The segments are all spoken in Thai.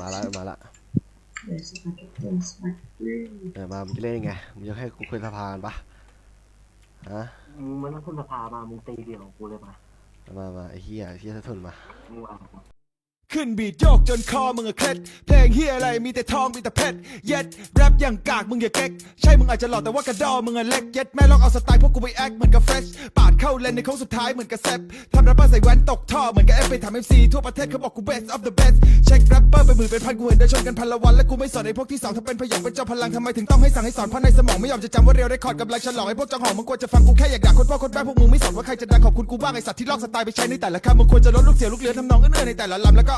มาละมาละเดี๋ยวสปาเกตตี้สปาเกตตี้เออมามึงจะเล่นยังไงมึงจะให้กูคุยสภากันปะฮะมึงมันต้องขึ้นสภามามึงตีเดี่ยวกูเลยมามามาไอ้เหี้ยไอ้เหี้ยสะทุนมามึงว่า ขึ้นบีดโยกจนคอมึงอะเคล็ดเพลงเฮียอะไรมีแต่ทองมีแต่เพชรเย็ดแรปอย่างกากมึงอย่าเก๊กใช่มึงอาจจะหล่อแต่ว่ากระดอมึงอะเล็กเย็ดแม่ลองเอาสไตล์พวกกูไปแอคเหมือนกับเฟรชปาดเข้าเลนในโค้งสุดท้ายเหมือนกับแซปทำแรปเปอร์ใส่แว่นตกท่อเหมือนกับเอฟไปทำเอ็มซีทั่วประเทศเขาบอกกู best of the best เช็คแรปเปอร์ไปหมื่นเป็นพันกูเห็นได้ชนกันพันละวันและกูไม่สอนไอ้พวกที่สองถ้าเป็นพยองเป็นเจ้าพลังทำไมถึงต้องให้สั่งให้สอนเพราะในสมองไม่ยอมจะจำว่าเรียวได้คอร์ดกำลังฉลองไอ้พวกจังหองมึงควรจะฟังกูแค่อยากด่าคนพ่อคนแม่พวกมึงไม่สนว่าใครจะดังขอบคุณกูบ้างไอ้สัตว์ที่ลอกสไตล์ไปใช้ในแต่ละคำมึงควรจะลดลูกเสียลูกเรือทำนองเอื้อในแต่ละลำแล้วก็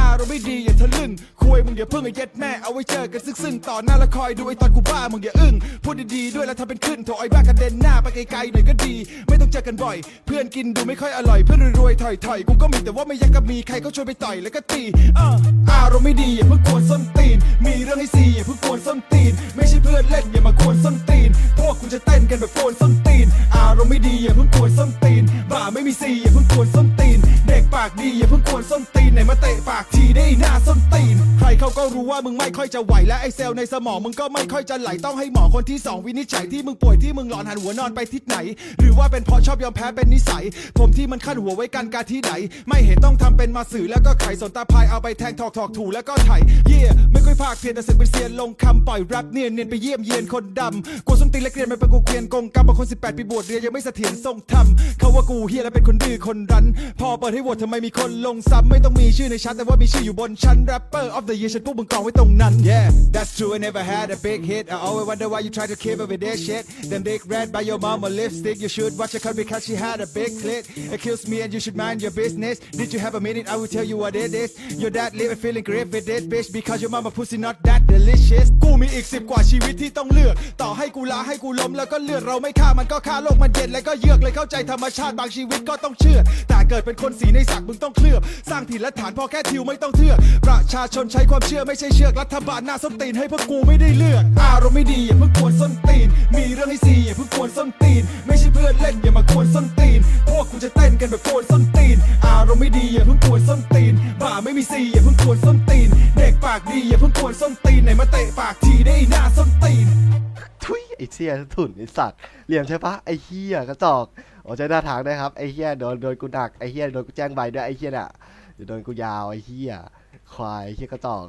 อารมณ์ไม่ดีอย่าทะลึ่งคุยมึงอย่าเพิ่งไอ้เย็ดแม่เอาไว้เจอกันซึ่งๆต่อหน้าแล้วคอยดูไอ้ตอนกูบ้ามึงอย่าอึ้งพูดดีๆด้วยแล้วทำเป็นขึ้นโถไอ้บ้ากระเด็นหน้าไปไกลๆหน่อยก็ดี ไม่ต้องเจอกันบ่อย เพื่อนกินดูไม่ค่อยอร่อยเพื่อนรวยๆถอยๆกูก็มีแต่ว่าไม่อยากกับมีใครก็ชวนไปต่อยแล้วก็ตีอารมณ์ไม่ดีอย่าเพิ่งกวนส้นตีน มีเรื่องให้ซีอย่าเพิ่งกวนส้นตีน ไม่ใช่เพื่อนเล่นอย่ามากวนส้นตีน พวกกูจะเต้นกันแบบกวนส้นตีน อารมณ์ไม่ดีอย่าเพิ่งกวนส้นตีนบ่าไม่มีซีอย่าเพิ่งกวนส้นตีนเด็กปากดีอย่าเพิ่งกวนส้นตีนไหนมาเตะปากทีได้หน้าส้นตีน ใครเขาก็รู้ว่ามึงไม่ค่อยจะไหวและไอเซลล์ในสมองมึงก็ไม่ค่อยจะไหลต้องให้หมอคนที่สองวินิจฉัยที่มึงป่วยที่มึงหลอนหันหัวนอนไปทิศไหน หรือว่าเป็นเพราะชอบยอมแพ้เป็นนิสัย ผมที่มันขั้นหัวไว้กันการที่ไหน ไม่เห็นต้องทำเป็นมาสื่อแล้วก็ไขสนตาพายเอาไปแทงถอกถอกถูแล้วก็ไถเย่ไม่ค่อยพา เพียนแต่สึกเป็นเซียนลงคำปล่อยแรปเนียนเนียนไปเยี่ยมเยียนคนดำกูส้นตีนและเกรียนมันเป็นกูเกรียนกงกรรมบางคน 18 ปีบวชเรียนยังไม่เสถียรทรงธรรมเขาว่ากูเฮียและเป็นคนดื้อคนรั้น พอเปิดให้โหวตทำไมมีคนลงซ้ำไม่ต้องมีชื่อในชั้นแต่ว่ามีชื่ออยู่บนชั้น rapper of the year ฉันพวกมึงกองไว้ตรงนั้น yeah that's true I never had a big hit I always wonder why you try to keep up with that shit them dick red by your mama lipstick you should watch her cut because she had a big clit accuse me and you should mind your business did you have a minute I will tell you what it is your dad living feeling great with this bitch because your mama pussy not that delicious กูมีอีกสิบกว่าชีวิตที่ต้องเลือก ต่อให้กูลาให้กูล้มแล้วก็เลือดเราไม่ฆ่ามันก็ฆ่าโลกมันเย็นแล้วก็เยือกเลยเข้าใจธรรมชาติบางชีวิตก็ต้องเชื่อ แต่เกิดเป็นคนสีในสักมึงต้องเคลือบ สร้างถิ่นและฐานพอแค่ทิวไม่ต้องเทือก ประชาชนใช้ความเชื่อไม่ใช่เชือกรัฐบาลหน้าส้นตีนให้พวกกูไม่ได้เลือก อารมณ์ไม่ดีอย่าเพิ่งกวนส้นตีน มีเรื่องให้ซีอย่าเพิ่งกวนส้นตีน ไม่ใช่เพื่อนเล่นอย่ามากวนส้นตีน พวกกูจะเต้นกันแบบกวนส้นตีน อารมณ์ไม่ดีอย่าเพิ่งกวนส้นตีนบ่าไม่มีซีอย่าเพิ่งกวนส้นตีนากดีอย่าเพิ่งกวนส้นตีนไหนมาเตะปากทีได้หน้าส้นตีนทุยไอ้เชียถุนไอ้สัตว์เหลี่ยมใช่ปะไอ้เฮียกระจอกโอ้ใจหน้าทางได้ครับไอ้เฮียโดนโดนกูหนักไอ้เฮียโดนกูแจ้งใบด้วยไอ้เฮียน่ะเดี๋ยวโดนกูยาวไอ้เฮียควายไอ้เฮียกระจอก